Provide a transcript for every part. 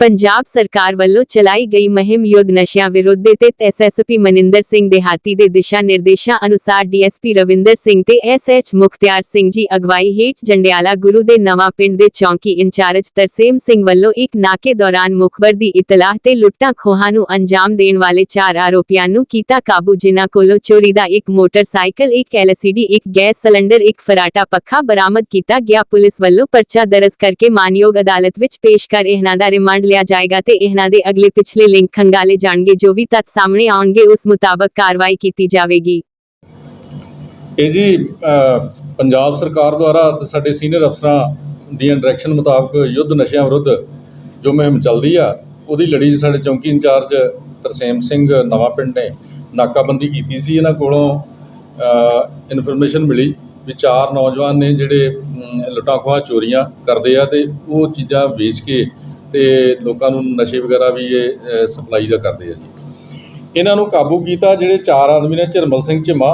ਪੰਜਾਬ ਸਰਕਾਰ ਵੱਲੋਂ ਚਲਾਈ ਗਈ ਮੁਹਿੰਮ ਯੁੱਧ ਨਸ਼ਿਆਂ ਵਿਰੁੱਧ ਦੇ ਤਹਿਤ ਐਸਐਸਪੀ ਮਨਿੰਦਰ ਸਿੰਘ ਦੇਹਾਤੀ ਦੇ ਦਿਸ਼ਾ ਨਿਰਦੇਸ਼ਾਂ ਅਨੁਸਾਰ ਡੀਐਸਪੀ ਰਵਿੰਦਰ ਸਿੰਘ ਤੇ ਐਸਐਚ ਮੁਖਤਿਆਰ ਸਿੰਘ ਜੀ ਅਗਵਾਈ ਹੇਠ ਜੰਡਿਆਲਾ ਗੁਰੂ ਦੇ ਨਵਾਂ ਪਿੰਡ ਦੇ ਚੌਂਕੀ ਇੰਚਾਰਜ ਤਰਸੇਮ ਸਿੰਘ ਵੱਲੋਂ ਇੱਕ ਨਾਕੇ ਦੌਰਾਨ ਮੁਖਬਰ ਦੀ ਇਤਲਾਹ ਤੇ ਲੁੱਟਾਂ ਖੋਹਾਂ ਨੂੰ ਅੰਜਾਮ ਦੇਣ ਵਾਲੇ ਚਾਰ ਆਰੋਪੀਆਂ ਨੂੰ ਕੀਤਾ ਕਾਬੂ, ਜਿਨ੍ਹਾਂ ਕੋਲੋਂ ਚੋਰੀ ਦਾ ਇੱਕ ਮੋਟਰਸਾਈਕਲ, ਇੱਕ ਐਲਸੀਡੀ ਇੱਕ ਗੈਸ ਸਿਲੰਡਰ, ਇੱਕ ਫਰਾਟਾ ਪੱਖਾ ਬਰਾਮਦ ਕੀਤਾ ਗਿਆ। ਪੁਲਿਸ ਵੱਲੋਂ ਪਰਚਾ ਦਰਜ ਕਰਕੇ ਮਾਨਯੋਗ ਅਦਾਲਤ ਵਿੱਚ ਪੇਸ਼ ਕਰ ਇਹਨਾਂ ਦਾ ਰਿਮਾਂਡ ਲਿਆ ਜਾਏਗਾ ਤੇ ਇਹਨਾਂ ਦੇ ਅਗਲੇ ਪਿਛਲੇ ਲਿੰਕ ਖੰਗਾਲੇ ਜਾਣਗੇ, ਜੋ ਵੀ ਤੱਥ ਸਾਹਮਣੇ ਆਉਣਗੇ, ਉਸ ਮੁਤਾਬਕ ਕਾਰਵਾਈ ਕੀਤੀ ਜਾਵੇਗੀ। ਇਹ ਜੀ ਪੰਜਾਬ ਸਰਕਾਰ ਦੁਆਰਾ ਤੇ ਸਾਡੇ ਸੀਨੀਅਰ ਅਫਸਰਾਂ ਦੀਆਂ ਡਾਇਰੈਕਸ਼ਨ ਮੁਤਾਬਕ ਯੁੱਧ ਨਸ਼ਿਆਂ ਵਿਰੁੱਧ ਜੋ ਮੁਹਿੰਮ ਚੱਲਦੀ ਆ, ਉਹਦੀ ਲੜੀ 'ਚ ਸਾਡੇ ਚੌਂਕੀ ਇੰਚਾਰਜ ਤਰਸੇਮ ਸਿੰਘ ਨਵਾਂ ਪਿੰਡ ਨੇ ਨਾਕਾਬੰਦੀ ਕੀਤੀ ਸੀ। ਇਹਨਾਂ ਕੋਲੋਂ ਇਨਫੋਰਮੇਸ਼ਨ ਮਿਲੀ ਵੀ ਚਾਰ ਨੌਜਵਾਨ ਨੇ ਜਿਹੜੇ ਲੁੱਟਾਂ ਖੋਹਾਂ, ਚੋਰੀਆਂ ਕਰਦੇ ਆ ਤੇ ਉਹ ਚੀਜ਼ਾਂ ਵੇਚ ਕੇ ਤੇ ਲੋਕਾਂ ਨੂੰ ਨਸ਼ੇ ਵਗੈਰਾ ਵੀ ਇਹ ਸਪਲਾਈ ਦਾ ਕਰਦੇ ਆ ਜੀ। ਇਹਨਾਂ ਨੂੰ ਕਾਬੂ ਕੀਤਾ ਜਿਹੜੇ ਚਾਰ ਆਦਮੀ ਨੇ, ਝਰਮਲ ਸਿੰਘ ਝਿਮਾ,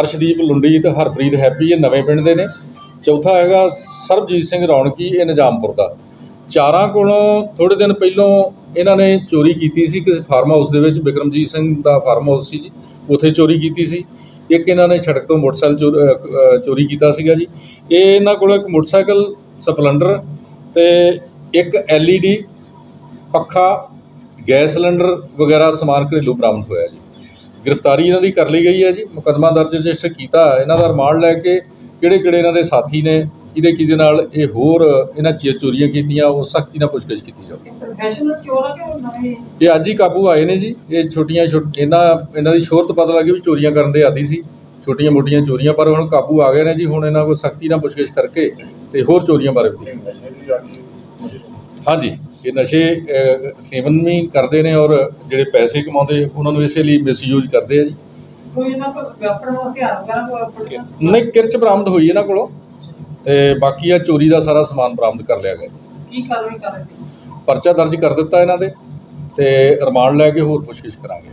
ਅਰਸ਼ਦੀਪ ਲੁੰਡੀ ਤੇ ਹਰਪ੍ਰੀਤ ਹੈਪੀ, ਇਹ ਨਵੇਂ ਪਿੰਡ ਦੇ ਨੇ। ਚੌਥਾ ਹੈਗਾ ਸਰਬਜੀਤ ਸਿੰਘ ਰੌਣਕੀ, ਇਹ ਨਿਜ਼ਾਮਪੁਰ ਦਾ। ਚਾਰਾਂ ਕੋਲੋਂ ਥੋੜੇ ਦਿਨ ਪਹਿਲੋਂ ਇਹਨਾਂ ਨੇ ਚੋਰੀ ਕੀਤੀ ਸੀ, ਕਿਸੇ ਫਾਰਮ ਹਾਊਸ ਦੇ ਵਿੱਚ, ਬਿਕਰਮਜੀਤ ਸਿੰਘ ਦਾ ਫਾਰਮ ਹਾਊਸ ਸੀ ਜੀ, ਉੱਥੇ ਚੋਰੀ ਕੀਤੀ ਸੀ। ਇੱਕ ਇਹਨਾਂ ਨੇ ਸੜਕ ਤੋਂ ਮੋਟਰਸਾਈਕਲ ਚੋਰ- ਚੋਰੀ ਕੀਤਾ ਸੀਗਾ ਜੀ। ਇਹ ਇਹਨਾਂ ਕੋਲ ਇੱਕ ਮੋਟਰਸਾਈਕਲ ਸਪਲੈਂਡਰ ਤੇ ਇੱਕ ਐਲਈਡੀ ਪੱਖਾ ਗੈਸ ਸਿਲੰਡਰ ਵਗੈਰਾ ਸਮਾਨ ਘਰੇਲੂ ਬਰਾਮਦ ਹੋਇਆ ਜੀ। ਗ੍ਰਿਫਤਾਰੀ ਇਹਨਾਂ ਦੀ ਕਰ ਲਈ ਗਈ ਹੈ ਜੀ। ਮੁਕੱਦਮਾ ਦਰਜ ਰਜਿਸਟਰ ਕੀਤਾ ਇਹਨਾਂ ਦਾ ਰਿਮਾਂਡ ਲੈ ਕੇ ਕਿਹੜੇ ਕਿਹੜੇ ਇਹਨਾਂ ਦੇ ਸਾਥੀ ਨੇ ਕਿਹਦੇ ਕਿਹਦੇ ਨਾਲ ਇਹ ਹੋਰ ਇਹਨਾਂ ਚੋਰੀਆਂ ਕੀਤੀਆਂ ਉਹ ਸਖਤੀ ਨਾਲ ਪੁੱਛਗਿੱਛ ਕੀਤੀ ਜਾਵੇ ਪ੍ਰੋਫੈਸ਼ਨਲ ਚੋਰ ਆ ਕਿ ਉਹ ਨਵੇਂ? ਇਹ ਅੱਜ ਹੀ ਕਾਬੂ ਆਏ ਨੇ ਜੀ। ਇਹ ਛੋਟੀਆਂ ਛੋਟ- ਇਹਨਾਂ ਇਹਨਾਂ ਦੀ ਸ਼ੋਹਰਤ ਪਤਾ ਲੱਗੀ ਵੀ ਚੋਰੀਆਂ ਕਰਨ ਦੇ ਆਦੀ ਸੀ। ਛੋਟੀਆਂ ਮੋਟੀਆਂ ਚੋਰੀਆਂ ਪਰ ਹੁਣ ਕਾਬੂ ਆ ਗਏ ਨੇ ਜੀ। ਹੁਣ ਇਹਨਾਂ ਕੋਲ ਸਖਤੀ ਨਾਲ ਪੁੱਛਗਿੱਛ ਕਰਕੇ ਤੇ ਹੋਰ ਚੋਰੀਆਂ ਬਾਰੇ ਵੀ ਹਾਂਜੀ ਇਹ ਨਸ਼ੇ ਸੇਵਨ ਵੀ ਕਰਦੇ ਨੇ ਔਰ ਜਿਹੜੇ ਪੈਸੇ ਕਮਾਉਂਦੇ ਉਹਨਾਂ ਨੂੰ ਇਸੇ ਲਈ ਮਿਸਯੂਜ਼ ਕਰਦੇ ਆ ਜੀ। ਕੋਈ ਇਹਨਾਂ ਕੋਲ ਵੈਪਨ ਹਥਿਆਰ ਵਗੈਰਾ ਕੋਈ ਫੜਿਆ ਨਹੀਂ ਕਿਰਚ ਬਰਾਮਦ ਹੋਈ ਇਹਨਾਂ ਕੋਲੋਂ ਤੇ ਬਾਕੀ ਆ ਚੋਰੀ ਦਾ ਸਾਰਾ ਸਮਾਨ ਬਰਾਮਦ ਕਰ ਲਿਆ ਗਿਆ। ਕੀ ਕਾਰਵਾਈ ਕਰ ਰਹੇ ਪਰਚਾ ਦਰਜ ਕਰ ਦਿੱਤਾ ਇਹਨਾਂ ਦੇ ਤੇ ਰਿਮਾਂਡ ਲੈ ਕੇ ਹੋਰ ਪੁੱਛਗਿੱਛ ਕਰਾਂਗੇ।